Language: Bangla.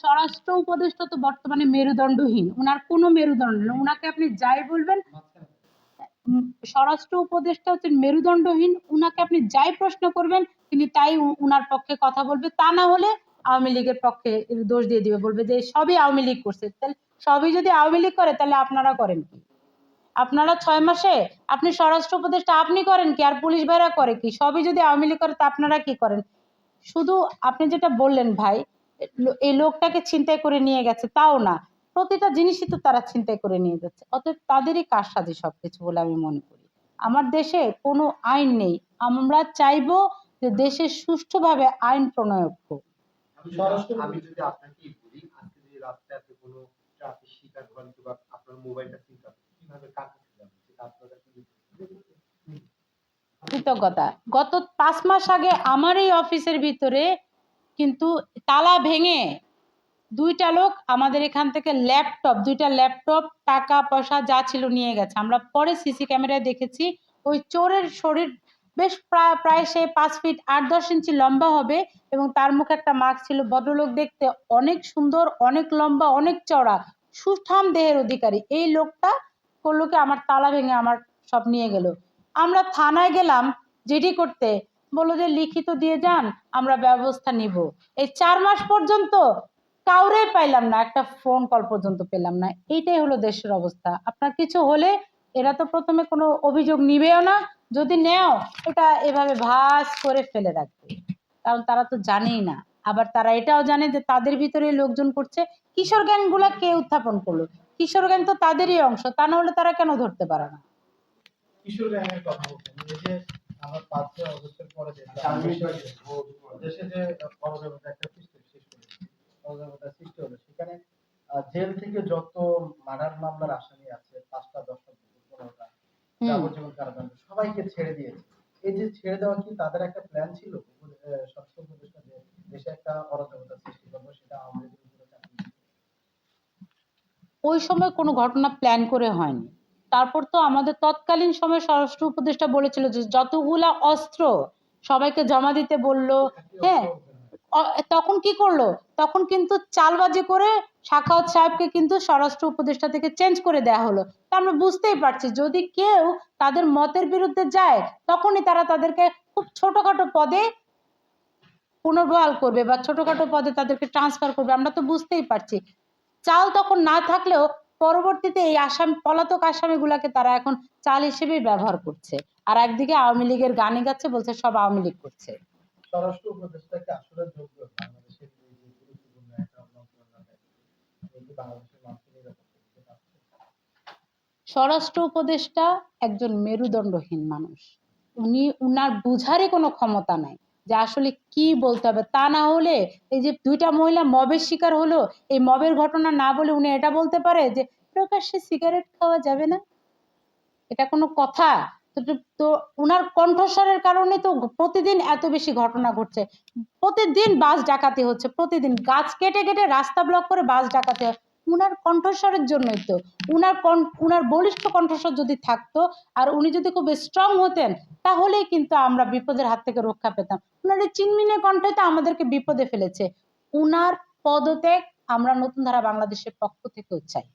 স্বরাষ্ট্র উপদেষ্টা তো বর্তমানে মেরুদণ্ডহীন। উনার কোনো মেরুদণ্ড নেই। উনাকে আপনি যাই বলবেন, স্বরাষ্ট্র উপদেষ্টা হচ্ছেন মেরুদণ্ডহীন। উনাকে আপনি যাই প্রশ্ন করবেন, তিনি তাই উনার পক্ষে কথা বলবে। তা না হলে আওয়ামী লীগের পক্ষে দোষ দিয়ে দিবে, বলবে যে সবই আওয়ামী লীগ করছে। তাহলে সবই যদি আওয়ামী লীগ করে, তাহলে আপনারা করেন কি? আপনারা ছয় মাসে আপনি স্বরাষ্ট্র উপদেষ্টা, আপনি করেন কি? আর পুলিশ ভাইরা করে কি? সবই যদি আওয়ামী লীগ করে, তা আপনারা কি করেন? শুধু আপনি যেটা বললেন ভাই এই লোকটাকে ছিনতাই করে নিয়ে গেছে তাও না। প্রতিটা জিনিসই তো তারা ছিনতাই করে নিয়ে যাচ্ছে। অতএব তাদেরই কারসাজি সবকিছু বলে আমি মনে করি। আমার দেশে কোনো আইন নেই। আমরা চাইব যে দেশে সুষ্ঠুভাবে আইন প্রণয়ন হোক। আমি যদি- আপনাকেই বলি আজকে যদি রাস্তায় আপনি কোনো ট্রাফিক শিকার হন কিংবা আপনার মোবাইলটা চিন্তা কীভাবে কাছে যাবে? কৃতজ্ঞতা। গত পাঁচ মাস আগে আমার এই অফিসের ভিতরে কিন্তু তালা ভেঙে দুইটা লোক আমাদের এখান থেকে ল্যাপটপ, দুইটা ল্যাপটপ, টাকা, পয়সা যা ছিল নিয়ে গেছে। আমরা পরে সিসি ক্যামেরায় দেখেছি, ওই চোরের শরীর বেশ প্রায় প্রায় সে পাঁচ ফিট আট দশ ইঞ্চি লম্বা হবে এবং তার মুখে একটা মাস্ক ছিল। ভদ্রলোক দেখতে অনেক সুন্দর, অনেক লম্বা, অনেক চড়া সুঠাম দেহের অধিকারী। এই লোকটা করল কি, আমার তালা ভেঙে আমার সব নিয়ে গেল। আমরা থানায় গেলাম, জিডি করতে। বলল যে, লিখিত দিয়ে যান, আমরা ব্যবস্থা নিব। এই চার মাস পর্যন্ত কাউরে পাইলাম না, একটা ফোন কল পর্যন্ত পেলাম না। এইটাই হলো দেশের অবস্থা। আপনার কিছু হলে এরা তো প্রথমে কোনো অভিযোগ নিবেও না, যদি নেও, এটা এভাবে ভাস করে ফেলে রাখবে। কারণ তারা তো জানেই না। আবার তারা এটাও জানে যে, তাদের ভিতরে লোকজন করছে, কিশোর গ্যাংগুলা কে উত্থাপন করল? কিশোর গ্যাং তো তাদেরই অংশ, তা না হলে তারা কেন ধরতে পারে না? কিশোর গ্যাংয়ের কথা আমরা পাঁচই অগস্টের পরে দেশে যে অরাজকতা একটা সৃষ্টি শেষ করেছে সৃষ্টি হলো। সেখানে জেল থেকে যত মার্ডার মামলার আসামি আছে পাঁচটা দশটা পনেরোটা যাবজ্জীবন কারাদণ্ড সবাইকে ছেড়ে দিয়েছে। এই যে ছেড়ে দেওয়া কি তাদের একটা প্ল্যান ছিল? স্বাস্থ্য উপদেষ্টা যে দেশে একটা অরাজকতা সৃষ্টি করব সেটা। ওই সময় কোনো ঘটনা প্ল্যান করে হয়নি। তারপর তো আমাদের তৎকালীন সময় স্বরাষ্ট্র উপদেষ্টা বলেছিল যে যতগুলা অস্ত্র সবাইকে জমা দিতে বলল হ্যাঁ তখন কি করল? তখন কিন্তু চালবাজি করে সাখাওয়াত সাহেবকে কিন্তু স্বরাষ্ট্র উপদেষ্টা থেকে চেঞ্জ করে দেওয়া হলো। তা আমরা বুঝতেই পারছি, যদি কেউ তাদের মতের বিরুদ্ধে যায়, তখনই তারা তাদেরকে খুব ছোটখাটো পদে পুনর্বহাল করবে বা ছোটখাটো পদে তাদেরকে ট্রান্সফার করবে, আমরা তো বুঝতেই পারছি। চাল তখন না থাকলেও পরবর্তীতে এই আসামি পলাতক আসামিগুলাকে তারা এখন চাল হিসেবেই ব্যবহার করছে। আর একদিকে আওয়ামী লীগের গানে গাচ্ছে বলছে সব আওয়ামী লীগ করছে। স্বরাষ্ট্র উপদেষ্টা একজন মেরুদণ্ডহীন মানুষ। উনি উনার বুঝারই কোনো ক্ষমতা নাই। যে আসলে কি বলতে হবে? তা না হলে এই যে দুইটা মহিলা মবের শিকার হলো, এই মবের ঘটনা না বলে উনি এটা বলতে পারে যে প্রকাশ্যে সিগারেট খাওয়া যাবে না? এটা কোনো কথা? তো উনার কণ্ঠস্বরের কারণে তো প্রতিদিন এত বেশি ঘটনা ঘটছে। প্রতিদিন বাস ডাকাতি হচ্ছে, প্রতিদিন গাছ কেটে কেটে রাস্তা ব্লক করে বাস ডাকাতি হয়। উনার কণ্ঠস্বরের জন্যই তো। উনার কণ, উনার বলিষ্ঠ কণ্ঠস্বর যদি থাকতো আর উনি যদি খুব স্ট্রং হতেন, তাহলেই কিন্তু আমরা বিপদের হাত থেকে রক্ষা পেতাম। উনার এই চিনমিনে কণ্ঠে তো আমাদেরকে বিপদে ফেলেছে। উনার পদত্যাগ আমরা নতুন ধারা বাংলাদেশের পক্ষ থেকে চাই।